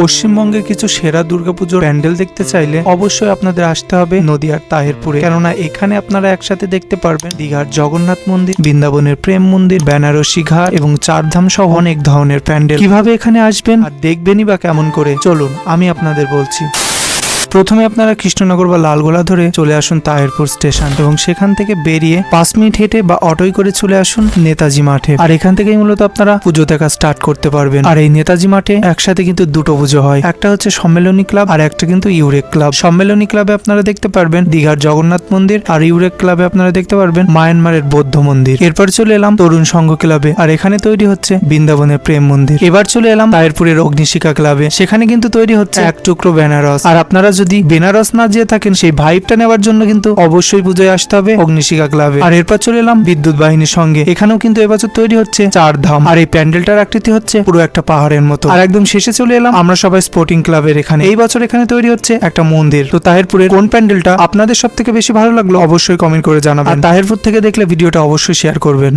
পশ্চিমবঙ্গের কিছু সেরা দুর্গাপুজোর প্যান্ডেল দেখতে চাইলে অবশ্যই আপনাদের আসতে হবে নদিয়ার তাহেরপুরে। কেননা এখানে আপনারা একসাথে দেখতে পারবেন দীঘার জগন্নাথ মন্দির, বৃন্দাবনের প্রেম মন্দির, বেনারসি ঘাট এবং চারধাম সহ অনেক ধরনের প্যান্ডেল। কীভাবে এখানে আসবেন আর দেখবেনই বা কেমন করে? চলুন, আমি আপনাদের বলছি। প্রথমে আপনারা কৃষ্ণনগর বা লালগোলা ধরে চলে আসুন তাহেরপুর স্টেশন এবং সেখান থেকে বেরিয়ে পাঁচ মিনিট হেঁটে বা অটোই করে চলে আসুন নেতাজি মাঠে। আর এখান থেকেই মূলত আপনারা পুজো দেখা স্টার্ট করতে পারবেন। আর এই নেতাজি মাঠে একসাথে কিন্তু দুটো পুজো হয়। একটা হচ্ছে সম্মেলনী ক্লাব আর একটা কিন্তু ইউরেক ক্লাব। সম্মেলনী ক্লাবে আপনারা দেখতে পারবেন দীঘার জগন্নাথ মন্দির আর ইউরেক ক্লাবে আপনারা দেখতে পারবেন মায়ানমারের বৌদ্ধ মন্দির। এরপর চলে এলাম তরুণ সংঘ ক্লাবে আর এখানে তৈরি হচ্ছে বৃন্দাবনের প্রেম মন্দির। এবার চলে এলাম তায়েরপুরের অগ্নিশিখা ক্লাবে। সেখানে কিন্তু তৈরি হচ্ছে এক টুকরো বেনারস। আর আপনারা যদি বেনারস না যেয়ে থাকেন, সেই ভাইবটা নেওয়ার জন্য কিন্তু অবশ্যই পুজোয় আসতে হবে অগ্নিশিখা ক্লাবে। আর এরপর চলে এলাম বিদ্যুৎ বাহিনীর সঙ্গে। এখানেও কিন্তু এবছর তৈরি হচ্ছে চার ধাম। আর এই প্যান্ডেলটার আকৃতি হচ্ছে পুরো একটা পাহাড়ের মতো। আর একদম শেষে চলে এলাম আমরা সবাই স্পোর্টিং ক্লাবের এখানে। এই বছর এখানে তৈরি হচ্ছে একটা মন্দির। তো তাহেরপুরের কোন প্যান্ডেলটা আপনাদের সব থেকে বেশি ভালো লাগল অবশ্যই কমেন্ট করে জানাবেন। আর তাহেরপুর থেকে দেখলে ভিডিওটা অবশ্যই শেয়ার করবেন।